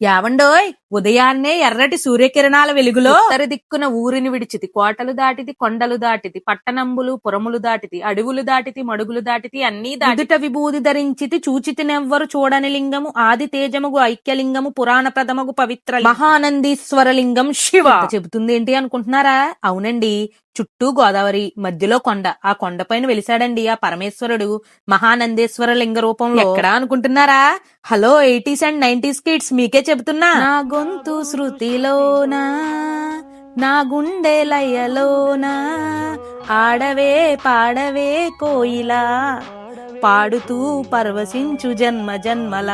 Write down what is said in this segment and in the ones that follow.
Dạ Vân ơi ఉదయాన్నే ఎర్రటి సూర్యకిరణాల వెలుగులో ఉత్తర దిక్కున ఊరిని విడిచితి కోటలు దాటితి కొండలు దాటితి పట్టణంబులు పురములు దాటితి అడవులు దాటితి మడుగులు దాటితి అన్నీ దాటిట విభూది ధరించితి చూచితి నెవ్వరు చూడని లింగము ఆది తేజముగు ఐక్యలింగము పురాణ ప్రథమగు పవిత్ర మహానందీశ్వర లింగం శివ. చెబుతుంది ఏంటి అనుకుంటున్నారా? అవునండి. చుట్టూ గోదావరి మధ్యలో కొండ. ఆ కొండపైన వెలిసాడండి ఆ పరమేశ్వరుడు మహానందేశ్వర లింగ రూపంలో. ఎక్కడా అనుకుంటున్నారా? Hello eighties and nineties kids మీకే చెబుతున్నా. గొంతు శృతిలోనా నా గుండె లయలోనా ఆడవే పాడవే కోయిలా. పాడుతూ పరవశించు జన్మ జన్మల.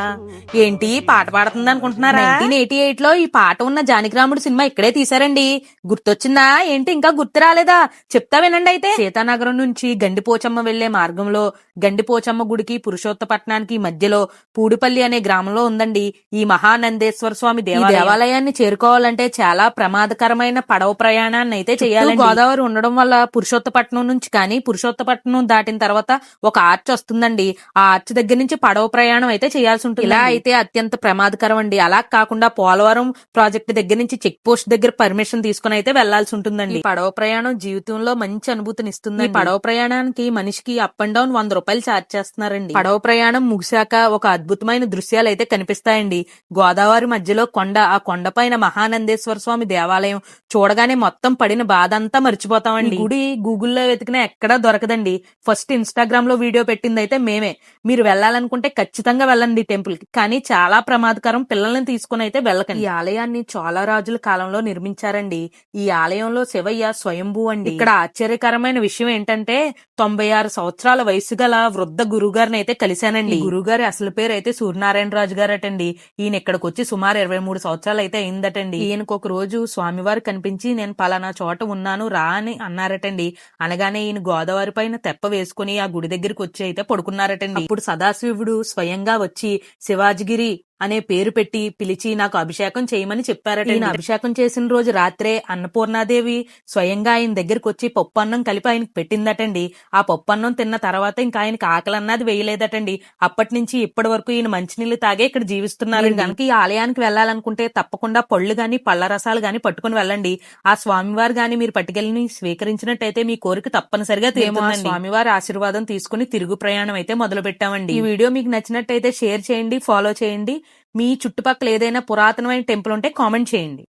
ఏంటి పాట పాడుతుంది అనుకుంటున్నారా నైన్టీన్ ఎయిటీ ఎయిట్లో ఈ పాట ఉన్న జానకిరాముడు సినిమా ఇక్కడే తీశారండి. గుర్తొచ్చిందా? ఏంటి ఇంకా గుర్తు రాలేదా? చెప్తా వినండి అయితే. సీతానగరం నుంచి గండిపోచమ్మ వెళ్ళే మార్గంలో గండిపోచమ్మ గుడికి పురుషోత్తపట్నానికి మధ్యలో పూడిపల్లి అనే గ్రామంలో ఉందండి ఈ మహానందేశ్వర స్వామి దేవాలయాన్ని చేరుకోవాలంటే చాలా ప్రమాదకరమైన పడవ ప్రయాణాన్ని అయితే చేయాలి గోదావరి ఉండడం వల్ల పురుషోత్తపట్నం నుంచి కానీ పురుషోత్తపట్నం దాటిన తర్వాత ఒక ఆర్చ్ వస్తుందండి. ఆ ఆర్చ్ దగ్గర నుంచి పడవ ప్రయాణం అయితే చేయాల్సి ఉంటుంది ఇలా అయితే అత్యంత ప్రమాదకరం అండి. అలా కాకుండా పోలవరం ప్రాజెక్ట్ దగ్గర నుంచి చెక్ పోస్ట్ దగ్గర పర్మిషన్ తీసుకుని అయితే వెళ్ళాల్సి ఉంటుందండి. పడవ ప్రయాణం జీవితంలో మంచి అనుభూతిని ఇస్తుంది పడవ ప్రయాణానికి మనిషికి అప్ అండ్ డౌన్ వంద రూపాయలు ఛార్జ్ చేస్తున్నారండి. పడవ ప్రయాణం ముగిశాక ఒక అద్భుతమైన దృశ్యాలు అయితే కనిపిస్తాయండి. గోదావరి మధ్యలో కొండ ఆ కొండ పైన మహానందేశ్వర స్వామి దేవాలయం చూడగానే మొత్తం పడిన బాధ అంతా మర్చిపోతామండి. గుడి గూగుల్లో వెతికినా ఎక్కడా దొరకదండి. ఫస్ట్ ఇన్స్టాగ్రామ్లో వీడియో పెట్టింది అయితే మేమే. మీరు వెళ్ళాలనుకుంటే ఖచ్చితంగా వెళ్ళండి టెంపుల్కి. కానీ చాలా ప్రమాదకరం పిల్లల్ని తీసుకుని అయితే వెళ్ళకండి. ఈ ఆలయాన్ని చాలా రాజుల కాలంలో నిర్మించారండి. ఈ ఆలయంలో శివయ్య స్వయంభూ అండి. ఇక్కడ ఆశ్చర్యకరమైన విషయం ఏంటంటే తొంభై ఆరు సంవత్సరాల వయసు గల వృద్ధ గురుగారిని అయితే కలిశానండి. గురుగారి అసలు పేరు అయితే సూర్యనారాయణ రాజు గారటండి. ఈయన ఇక్కడికి వచ్చి సుమారు ఇరవై మూడు సంవత్సరాలు అయితే అయిందటండి. ఈయనకు ఒక రోజు స్వామివారు కనిపించి నేను పలానా చోట ఉన్నాను రా అని అన్నారటండి. అనగానే ఈయన గోదావరి పైన తెప్ప వేసుకుని ఆ గుడి దగ్గరికి వచ్చి అయితే పడుకున్నారటండి. ఇప్పుడు సదాశివుడు స్వయంగా వచ్చి శివాజిగిరి అనే పేరు పెట్టి పిలిచి నాకు అభిషేకం చేయమని చెప్పారట ఈయన అభిషేకం చేసిన రోజు రాత్రే అన్నపూర్ణాదేవి స్వయంగా ఆయన దగ్గరికి వచ్చి పప్పు అన్నం కలిపి ఆయనకి పెట్టిందటండి. ఆ పప్పు అన్నం తిన్న తర్వాత ఇంకా ఆయనకి ఆకలి అన్నది వేయలేదటండి. అప్పటి నుంచి ఇప్పటి వరకు ఈయన మంచినీళ్ళు తాగే ఇక్కడ జీవిస్తున్నారు కనుక ఈ ఆలయానికి వెళ్ళాలనుకుంటే తప్పకుండా పళ్ళు గాని పళ్ళ రసాలు గాని పట్టుకుని వెళ్ళండి. ఆ స్వామివారు గాని మీరు పట్టుకెళ్ళి స్వీకరించినట్టయితే మీ కోరిక తప్పనిసరిగా తీరుతుందండి. స్వామివారి ఆశీర్వాదం తీసుకుని తిరుగు ప్రయాణం అయితే మొదలు పెట్టామండి ఈ వీడియో మీకు నచ్చినట్టయితే షేర్ చేయండి ఫాలో చేయండి. మీ చుట్టుపక్కల ఏదైనా పురాతనమైన టెంపుల్ ఉంటే కామెంట్ చేయండి.